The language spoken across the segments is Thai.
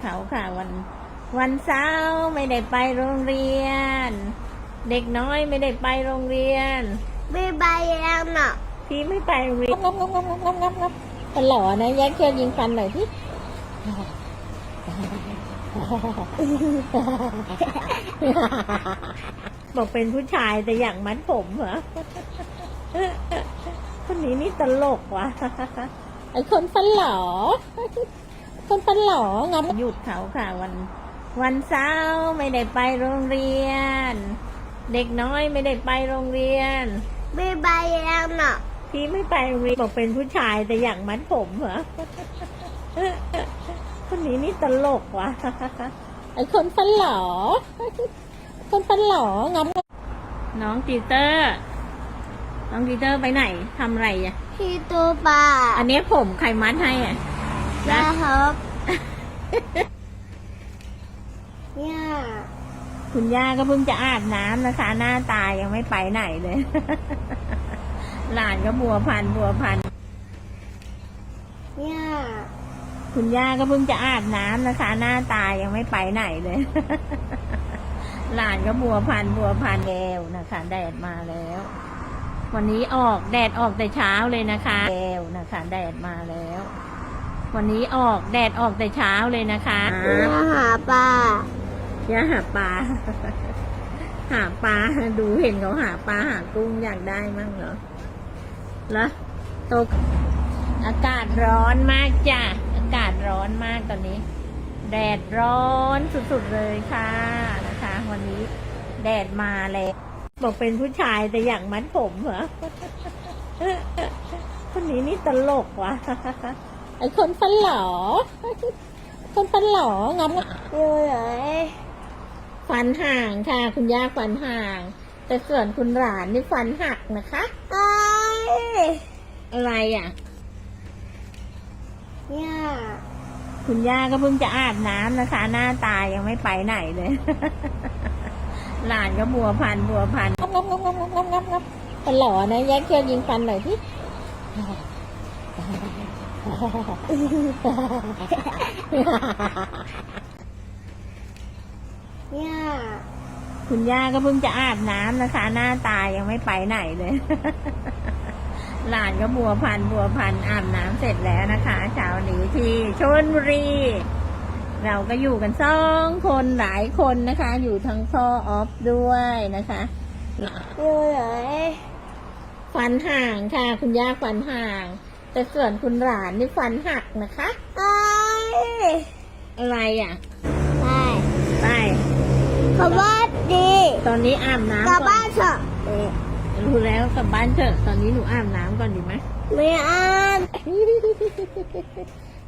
เขาค่ะวัน วันเสาร์ไม่ได้ไปโรงเรียน เด็กน้อยไม่ได้ไปโรงเรียน ไม่ใบแล้วเนาะพี่ไม่ไปโรงเรียนงับงับงับงับงับงับงับเป็นหล่อนะแยกเคี้ยวยิงฟันหน่อยพี่บอกเป็นผู้ชายแต่อยากมัดผมเหรอคนนี้นี่ตลกว่ะไอคนฟันหล่อ คนฟันหล่องับหยุดเขาค่ะวัน วันเสาร์ไม่ได้ไปโรงเรียน เด็กน้อยไม่ได้ไปโรงเรียน ไม่ใบแล้วเนาะพี่ไม่ไปโรงเรียนบอกเป็นผู้ชายแต่อยากมัดผมเหรอคนนี้นี่ตลกว่ะไอคนฟันหล่อคนฟันหล่องับน้องตีเตอร์ น้องตีเตอร์ไปไหนทำอะไรอะที่ตัวปลาอันนี้ผมใครมัดให้อะ นะครับเนี่ยคุณย่าก็เพิ่งจะอาบน้ำนะคะ หน้าตายังไม่ไปไหนเลย หลานก็บัวพันบัวพันเนี่ยคุณย่าก็เพิ่งจะอาบน้ำนะคะ หน้าตายังไม่ไปไหนเลย หลานก็บัวพันบัวพันแก้วนะคะ แดดมาแล้ว วันนี้ออกแดดออกแต่เช้าเลยนะคะแก้วนะคะ แดดมาแล้ว วันนี้ออกแดดออกแต่เช้าเลยนะคะเนี่ยหาปลาย่าหาปลา หาปลา ดูเห็นเขาหาปลาหากุ้งอยากได้มั่งเหรอแล้วตกอากาศร้อนมากจ้ะ อากาศร้อนมากตอนนี้ แดดร้อนสุดๆเลยค่ะนะคะ วันนี้แดดมาแล้วบอกเป็นผู้ชายแต่อยากมัดผมเหรอคนนี้นี่ตลกว่ะ ไอคนฟันหล่อคนฟันหล่องับอยู่ไหนฟันห่างค่ะ คุณย่าฟันห่าง แต่ส่วนคุณหลานนี่ฟันหักนะคะไอ้อะไรอะเนี่ยคุณย่าก็เพิ่งจะอาบน้ำนะคะ หน้าตายังไม่ไปไหนเลย หลานก็บัวพันบัวพันงับงับงับงับงับงับงับเป็นหล่อนะแยกเคี้ยวยิงฟันหน่อยพี่ เนี่ยคุณย่าก็เพิ่งจะอาบน้ำนะคะ หน้าตายังไม่ไปไหนเลย หลานก็บัวพันบัวพันอาบน้ำเสร็จแล้วนะคะเช้านี้ที่ชลบุรี เราก็อยู่กันสองคนหลายคนนะคะ อยู่ทั้งพ่อออฟด้วยนะคะอยู่ไหนฟันห่างค่ะ คุณย่าฟันห่าง แต่ส่วนคุณหลานนี่ฟันหักนะคะไอ้อะไรอะไปไปขบ้านดีตอนนี้อาบน้ำกลับก่อบ้านนเถอะรู้แล้วกลับบ้านเถอะตอนนี้หนูอาบน้ำก่อนดีไหมไม่อ่าน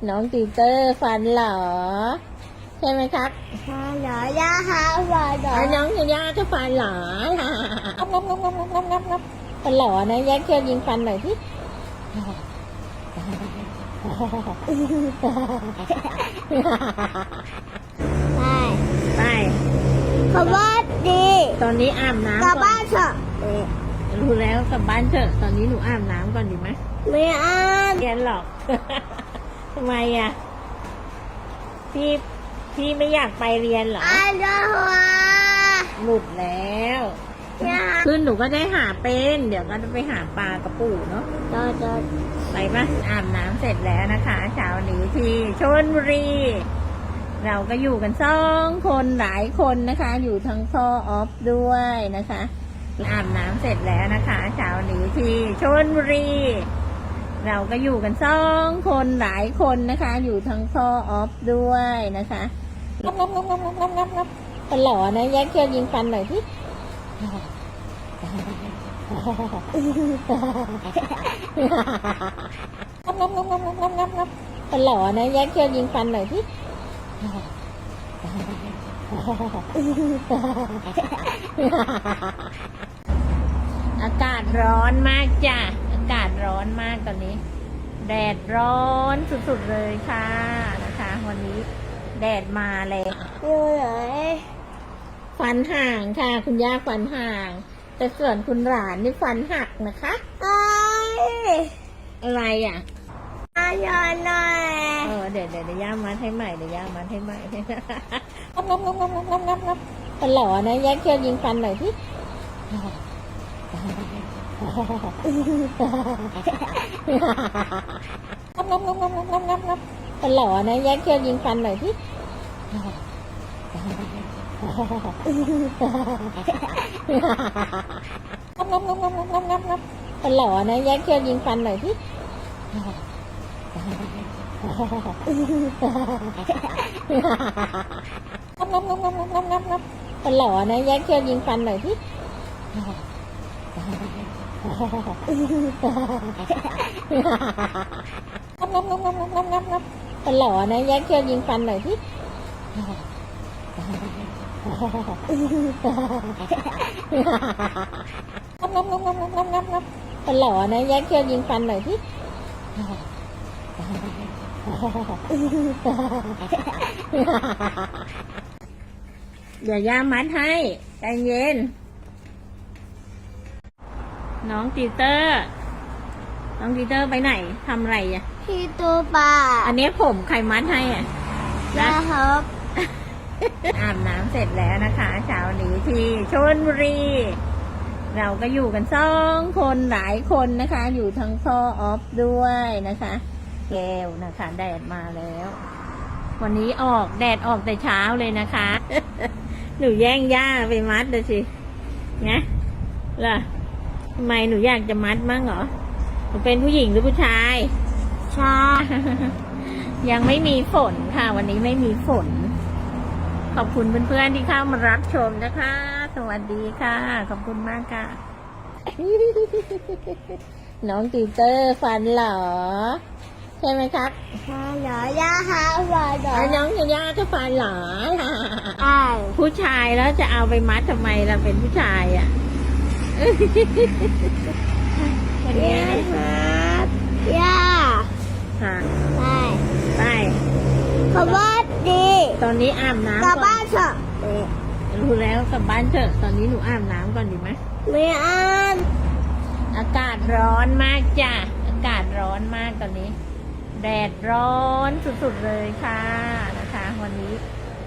น้องตีเตอร์ฟันเหรอ ใช่ไหมครับหาหนอยาหาหวานหนอไอ้น้องยาย่าก็ฟันเหรองับงับงับงับงับงับงับฟันเหรอนะแยกเคี้ยวยิงฟันหน่อยพี่ ไปไปขบ้านดีตอนนี้อาบกลัน้ำบก่อบ้านนเถอะรู้แล้วกลับบ้านเถอะ ตอนนี้หนูอาบน้ำก่อนดีไหมไม่อ่านเรียนหรอก ทำไมอะ พี่ พี่ไม่อยากไปเรียนเหรอ อ่านจะหัวหลุดแล้ว เนี่ยคือหนูก็ได้หาเป็น เดี๋ยวก็จะไปหาปลากระปูเนาะต่อต่อไปปะอาบน้ำเสร็จแล้วนะคะเช้านี้ที่ชลบุรี เราก็อยู่กันสองคนหลายคนนะคะ อยู่ทั้งพ่อออฟด้วยนะคะอาบน้ำเสร็จแล้วนะคะเช้านี้ที่ชลบุรี เราก็อยู่กันสองคนหลายคนนะคะ อยู่ทั้งพ่อออฟด้วยนะคะงับงับงับงับงับงับงับเป็นหล่อนะแยกเคี้ยวยิงฟันหน่อยพี่ งับงับงับงับงับงับงับเป็นหล่อนะแยกเคี้ยวยิงฟันหน่อยพี่อากาศร้อนมากจ้ะ อากาศร้อนมากตอนนี้ แดดร้อนสุดๆเลยค่ะนะคะ วันนี้แดดมาแล้วอยู่ไหน ฟันห่างค่ะ คุณย่าฟันห่าง แต่ส่วนคุณหลานนี่ฟันหักนะคะไอ้อะไรอะไอ้ยาหน่อยเออเดี๋ยวเดี๋ยวเดี๋ยวย่ามัดให้ใหม่เดี๋ยวย่ามัดให้ใหม่งับงับงับงับงับงับงับมันหล่อนะแยกเขี้ยวยิงฟันหน่อยที่งับงับงับงับงับงับงับมันหล่อนะแยกเขี้ยวยิงฟันหน่อยที่ งับงับงับงับงับงับงับมันหล่อนะแยกเขี้ยวยิงฟันหน่อยที่งับงับงับงับงับงับงับมันหล่อนะแยกเขี้ยวยิงฟันหน่อยที่งับงับงับงับงับงับงับมันหล่อนะแยกเขี้ยวยิงฟันหน่อยที่ งับงับงับงับงับงับงับมันหล่อนะแยกเขี้ยวยิงฟันหน่อยที่เดี๋ยวยามัดให้ใจเย็น น้องตีเตอร์ น้องตีเตอร์ไปไหนทำอะไรอะที่ตัวปลาอันนี้ผมใครมัดให้อะนะครับ อาบน้ำเสร็จแล้วนะคะเช้านี้ที่ชลบุรี เราก็อยู่กันสองคนหลายคนนะคะ อยู่ทั้งพ่อออฟด้วยนะคะ แก้วนะคะ แดดมาแล้ว วันนี้ออกแดดออกแต่เช้าเลยนะคะ หนูแย่งย่าไปมัดเลยสิไงล่ะทำไมหนูอยากจะมัดมั้งเหรอหนูเป็นผู้หญิงหรือผู้ชายชายังไม่มีฝนค่ะ วันนี้ไม่มีฝน ขอบคุณเพื่อนๆที่เข้ามารับชมนะคะ สวัสดีค่ะ ขอบคุณมากค่ะ น้องติวเตอร์ฟันเหรอ ใช่ไหมครับชาหน่อยยาหาว่าหน่อแล้ยวน้องยาย่าก็ฟันเหรอไอ้ผู้ชายแล้วจะเอาไปมัดทำไมเราเป็นผู้ชายอะวันยานี้ครับยาค่ะไปไปขวัส ดีตอนนี้อาบน้ำกลับก่อบ้านนเถอะรู้แล้วกลับบ้านเถอะ ตอนนี้หนูอาบน้ำก่อนดีไหมไม่อ่านอากาศร้อนมากจ้ะ อากาศร้อนมากตอนนี้ แดดร้อนสุดๆเลยค่ะนะคะ วันนี้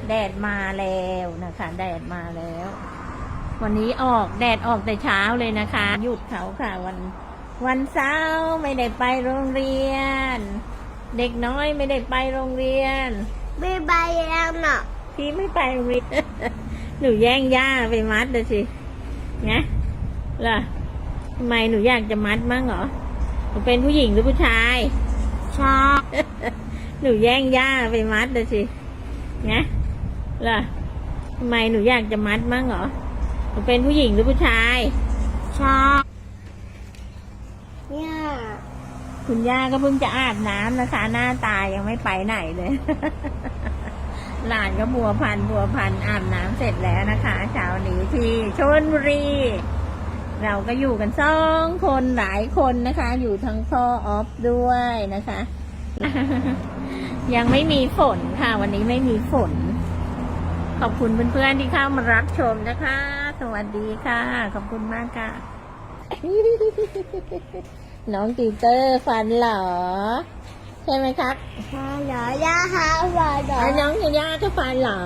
แดดมาแล้วนะคะ แดดมาแล้ว วันนี้ออกแดดออกแต่เช้าเลยนะคะ หยุดเขาค่ะ วัน วันเสาร์ไม่ได้ไปโรงเรียน เด็กน้อยไม่ได้ไปโรงเรียน ไม่ใบแล้วเนาะพี่ไม่ไปโรงเรียนหนูแย่งย่าไปมัดเลยสิไงล่ะทำไมหนูอยากจะมัดมั้งเหรอหนูเป็นผู้หญิงหรือผู้ชายชาหนูแย่งย่าไปมัดเลยสิไงล่ะทำไมหนูอยากจะมัดมั้งเหรอหนูเป็นผู้หญิงหรือผู้ชายชาเนี่ย คุณย่าก็เพิ่งจะอาบน้ำนะคะ หน้าตายังไม่ไปไหนเลย หลานก็บัวพันบัวพันอาบน้ำเสร็จแล้วนะคะเช้านี้ที่ชลบุรี เราก็อยู่กันสองคนหลายคนนะคะ อยู่ทั้งพ่อออฟด้วยนะคะ ยังไม่มีฝนค่ะ วันนี้ไม่มีฝน ขอบคุณเพื่อนๆที่เข้ามารับชมนะคะ สวัสดีค่ะ ขอบคุณมากค่ะ น้องติวเตอร์ฟันเหรอ ใช่ไหมครับชาหน่อยยาหาว่าหน่อแล้ยวน้องยาย่าก็ฟันเหรอ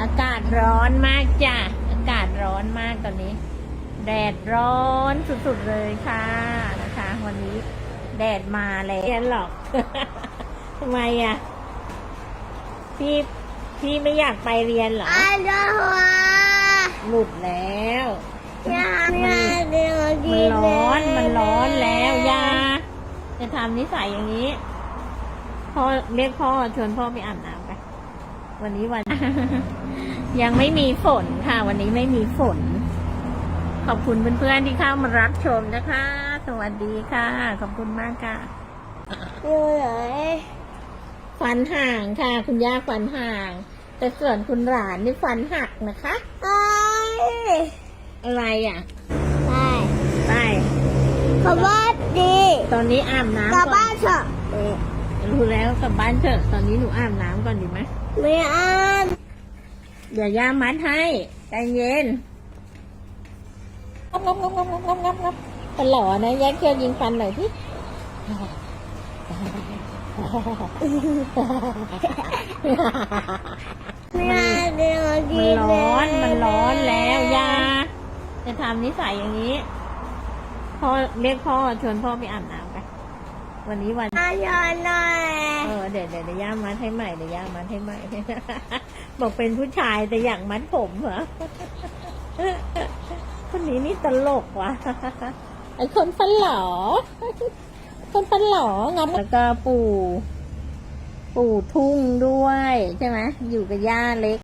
อากาศร้อนมากจ้ะ อากาศร้อนมากตอนนี้ แดดร้อนสุดๆเลยค่ะนะคะ วันนี้แดดมาแล้วเรียนหรอกทำไมอะ พี่พี่ไม่อยากไปเรียนเหรออาจารย์หัวหลุดแล้วยาไม่เดี๋ยวมันกินร้อน มันร้อนแล้วยาจะทำนิสัยอย่างนี้ พ่อเรียกพ่อชวนพ่อไปอาบน้ำไป วันนี้วัน ยังไม่มีฝนค่ะ วันนี้ไม่มีฝน ขอบคุณเพื่อนๆที่เข้ามารับชมนะคะ สวัสดีค่ะ ขอบคุณมากค่ะอยู่ไหนฟันห่างค่ะ คุณย่าฟันห่าง แต่ส่วนคุณหลานนี่ฟันหักนะคะไอ้อะไรอะไป ไปกลับบ้านดีตอนนี้อาบน้ำกลับบ้านเถอะรู้แล้วกลับบ้านเถอะตอนนี้หนูอาบน้ำก่อนดีไหมไม่อาบเดี๋ยวย่ามัดให้ใจเย็นงบงบงบงบงบงบเป็นหล่อนะแยกเกียวยิงฟันหน่อยที่มันร้อน มันร้อนแล้วยา จะทำนิสัยอย่างนี้ พ่อเรียกพ่อชวนพ่อไปอาบน้ำไป วันนี้วันอาย้อนหน่อยเออเดี๋ยวเดี๋ยวเดี๋ยวย่ามัดให้ใหม่เดี๋ยวย่ามัดให้ใหม่ บอกเป็นผู้ชายแต่อยากมัดผมเหรอคนนี้นี่ตลกว่ะไอคนฟันหลอคนฟันหลองำแล้วก็ปู่ ปู่ทุ่งด้วย ใช่ไหมอยู่กับย่าเล็ก